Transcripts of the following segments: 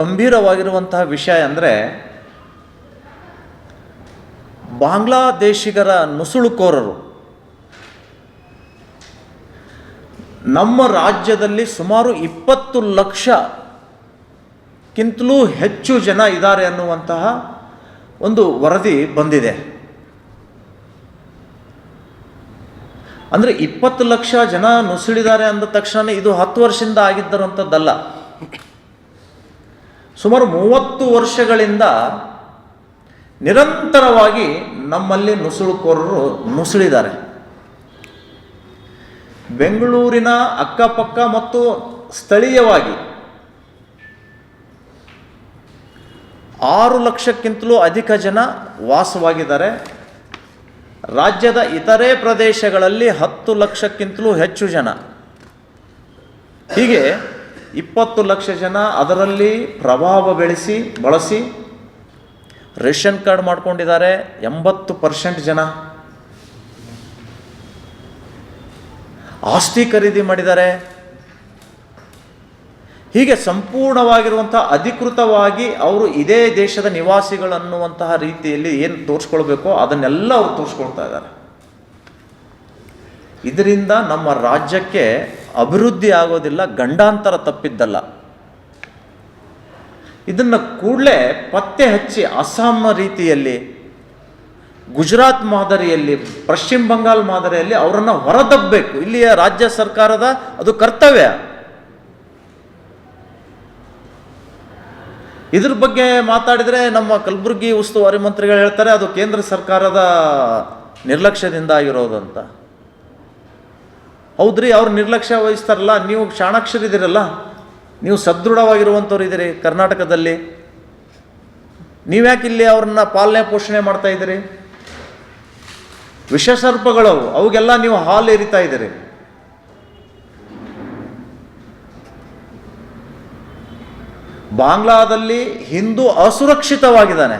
ಗಂಭೀರವಾಗಿರುವಂತಹ ವಿಷಯ ಅಂದರೆ ಬಾಂಗ್ಲಾದೇಶಿಗರ ನುಸುಳುಕೋರರು. ನಮ್ಮ ರಾಜ್ಯದಲ್ಲಿ ಸುಮಾರು ಇಪ್ಪತ್ತು ಲಕ್ಷಕ್ಕಿಂತಲೂ ಹೆಚ್ಚು ಜನ ಇದ್ದಾರೆ ಅನ್ನುವಂತಹ ಒಂದು ವರದಿ ಬಂದಿದೆ. ಅಂದರೆ ಇಪ್ಪತ್ತು ಲಕ್ಷ ಜನ ನುಸುಳಿದ್ದಾರೆ ಅಂದ ತಕ್ಷಣ ಇದು ಹತ್ತು ವರ್ಷದಿಂದ ಆಗಿದ್ದರಂಥದ್ದಲ್ಲ ಸುಮಾರು ಮೂವತ್ತು ವರ್ಷಗಳಿಂದ ನಿರಂತರವಾಗಿ ನಮ್ಮಲ್ಲಿ ನುಸುಳುಕೋರರು ನುಸುಳಿದ್ದಾರೆ. ಬೆಂಗಳೂರಿನ ಅಕ್ಕಪಕ್ಕ ಮತ್ತು ಸ್ಥಳೀಯವಾಗಿ ಆರು ಲಕ್ಷಕ್ಕಿಂತಲೂ ಅಧಿಕ ಜನ ವಾಸವಾಗಿದ್ದಾರೆ. ರಾಜ್ಯದ ಇತರೆ ಪ್ರದೇಶಗಳಲ್ಲಿ ಹತ್ತು ಲಕ್ಷಕ್ಕಿಂತಲೂ ಹೆಚ್ಚು ಜನ. ಹೀಗೆ ಇಪ್ಪತ್ತು ಲಕ್ಷ ಜನ ಅದರಲ್ಲಿ ಪ್ರಭಾವ ಬೆಳೆಸಿ, ಬಳಸಿ ರೇಷನ್ ಕಾರ್ಡ್ ಮಾಡ್ಕೊಂಡಿದ್ದಾರೆ ಎಂಬತ್ತು ಪರ್ಸೆಂಟ್ ಜನ. ಆಸ್ತಿ ಖರೀದಿ ಮಾಡಿದ್ದಾರೆ. ಹೀಗೆ ಸಂಪೂರ್ಣವಾಗಿರುವಂಥ ಅಧಿಕೃತವಾಗಿ ಅವರು ಇದೇ ದೇಶದ ನಿವಾಸಿಗಳನ್ನುವಂತಹ ರೀತಿಯಲ್ಲಿ ಏನು ತೋರಿಸ್ಕೊಳ್ಬೇಕೋ ಅದನ್ನೆಲ್ಲ ಅವರು ತೋರಿಸ್ಕೊಳ್ತಾ ಇದ್ದಾರೆ. ಇದರಿಂದ ನಮ್ಮ ರಾಜ್ಯಕ್ಕೆ ಅಭಿವೃದ್ಧಿ ಆಗೋದಿಲ್ಲ, ಗಂಡಾಂತರ ತಪ್ಪಿದ್ದಲ್ಲ. ಇದನ್ನು ಕೂಡಲೇ ಪತ್ತೆ ಹಚ್ಚಿ ಅಸ್ಸಾಂ ರೀತಿಯಲ್ಲಿ, ಗುಜರಾತ್ ಮಾದರಿಯಲ್ಲಿ, ಪಶ್ಚಿಮ ಬಂಗಾಲ್ ಮಾದರಿಯಲ್ಲಿ ಅವರನ್ನು ಹೊರದಬ್ಬಬೇಕು ಇಲ್ಲಿಯ ರಾಜ್ಯ ಸರ್ಕಾರದ ಅದು ಕರ್ತವ್ಯ. ಇದ್ರ ಬಗ್ಗೆ ಮಾತಾಡಿದರೆ ನಮ್ಮ ಕಲಬುರಗಿ ಉಸ್ತುವಾರಿ ಮಂತ್ರಿಗಳು ಹೇಳ್ತಾರೆ, ಅದು ಕೇಂದ್ರ ಸರ್ಕಾರದ ನಿರ್ಲಕ್ಷ್ಯದಿಂದ ಆಗಿರೋದು ಅಂತ ಹೌದ್ರಿ, ಅವ್ರು ನಿರ್ಲಕ್ಷ್ಯ ವಹಿಸ್ತಾರಲ್ಲ, ನೀವು ಚಾಣಾಕ್ಷರಿದ್ದೀರಲ್ಲ ನೀವು ಸದೃಢವಾಗಿರುವಂಥವ್ರು ಇದ್ದೀರಿ ಕರ್ನಾಟಕದಲ್ಲಿ. ನೀವ್ಯಾಕೆ ಇಲ್ಲಿ ಅವ್ರನ್ನ ಪಾಲನೆ ಪೋಷಣೆ ಮಾಡ್ತಾ ಇದ್ದೀರಿ? ವಿಷಸರ್ಪಗಳವು ಅವುಗೆಲ್ಲ ನೀವು ಹಾಲು ಎರಿತಾ ಇದ್ದೀರಿ. ಬಾಂಗ್ಲಾದಲ್ಲಿ ಹಿಂದೂ ಅಸುರಕ್ಷಿತವಾಗಿದ್ದಾನೆ.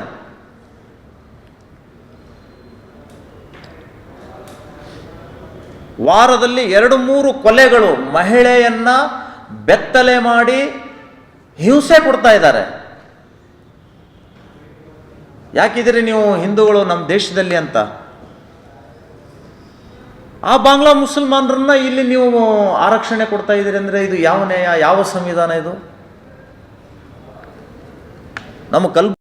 ವಾರದಲ್ಲಿ ಎರಡು ಮೂರು ಕೊಲೆಗಳು ಮಹಿಳೆಯನ್ನ ಬೆತ್ತಲೆ ಮಾಡಿ ಹಿಂಸೆ ಕೊಡ್ತಾ ಇದ್ದಾರೆ. ಯಾಕಿದ್ರೆ ನೀವು ಹಿಂದೂಗಳು ನಮ್ಮ ದೇಶದಲ್ಲಿ ಅಂತ? ಆ ಬಾಂಗ್ಲಾ ಮುಸಲ್ಮಾನರನ್ನ ಇಲ್ಲಿ ನೀವು ಆರಕ್ಷಣೆ ಕೊಡ್ತಾ ಇದ್ದೀರಿ ಅಂದರೆ ಇದು ಯಾವ ನ್ಯಾಯ, ಯಾವ ಸಂವಿಧಾನ ಇದು? ನಮ್ಮ ಕಲ್